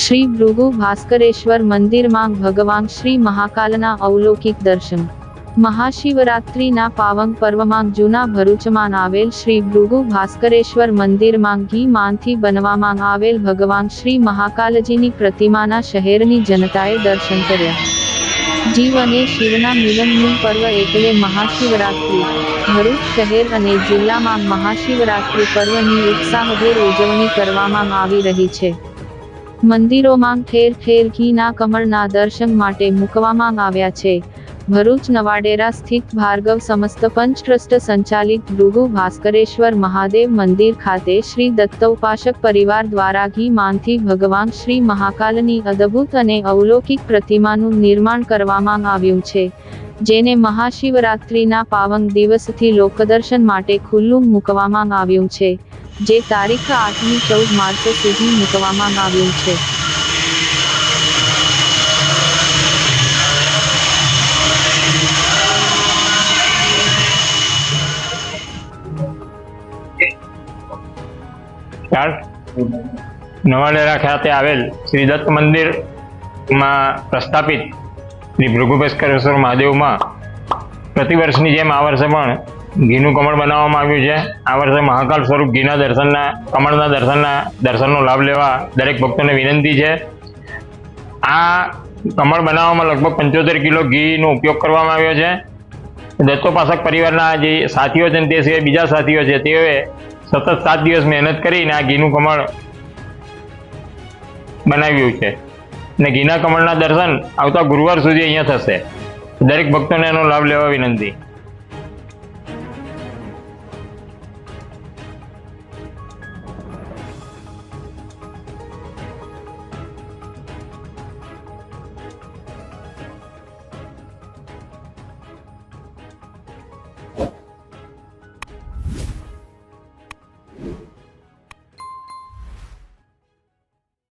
શ્રી ભૃગુ ભાસ્કરેશ્વર મંદિરમાં ભગવાન શ્રી મહાકાલના અવલૌકિક દર્શન. મહાશિવરાત્રિના પાવન પર્વમાં જૂના ભરૂચમાં આવેલ શ્રી ભૃગુ ભાસ્કરેશ્વર મંદિરમાં ઘી માનથી બનવામાં આવેલ ભગવાન શ્રી મહાકાલજીની પ્રતિમાના શહેરની જનતાએ દર્શન કર્યા. જીવ અને શિવના મિલનનું પર્વ એટલે મહાશિવરાત્રિ. ભરૂચ શહેર અને જિલ્લામાં મહાશિવરાત્રિ પર્વની ઉત્સાહભેર ઉજવણી કરવામાં આવી રહી છે. મંદિરોમાં ઠેર ઠેર ઘીના કમળના દર્શન માટે મૂકવામાં આવ્યા છે. ભરૂચ નવાડેરા સ્થિત ભાર્ગવ સમસ્ત પંચ ટ્રસ્ટ સંચાલિત ભૃગુ ભાસ્કરેશ્વર મહાદેવ મંદિર ખાતે શ્રી દત્તોપાસક પરિવાર દ્વારા ઘી માનથી ભગવાન શ્રી મહાકાલની અદભુત અને અવલૌકિક પ્રતિમાનું નિર્માણ કરવામાં આવ્યું છે. જેને મહાશિવરાત્રિના પાવન દિવસથી લોકદર્શન માટે ખુલ્લું મૂકવામાં આવ્યું છે. જે તારીખ આઠમી ચૌદ માર્ચ સુધી મૂકવામાં આવ્યું છે. નવાડેરા ખાતે આવેલ શ્રી દત્ત મંદિરમાં પ્રસ્થાપિત શ્રી ભૃગુભેશ્વરેશ્વર મહાદેવમાં પ્રતિવર્ષની જેમ આ વર્ષે પણ ઘીનું કમળ બનાવવામાં આવ્યું છે. આ વર્ષે મહાકાલ સ્વરૂપ ઘીના દર્શનના, કમળના દર્શનના, દર્શનનો લાભ લેવા દરેક ભક્તોને વિનંતી છે. આ કમળ બનાવવામાં લગભગ પંચોતેર કિલો ઘીનો ઉપયોગ કરવામાં આવ્યો છે. દત્તોપાસક પરિવારના જે સાથીઓ છે તે સિવાય બીજા સાથીઓ છે, તેઓએ સતત સાત દિવસ મહેનત કરીને આ ઘીનું કમળ બનાવ્યું છે. ને ઘીના કમળના દર્શન આવતા ગુરુવાર સુધી અહીંયા થશે. દરેક ભક્તોને એનો લાભ લેવા વિનંતી.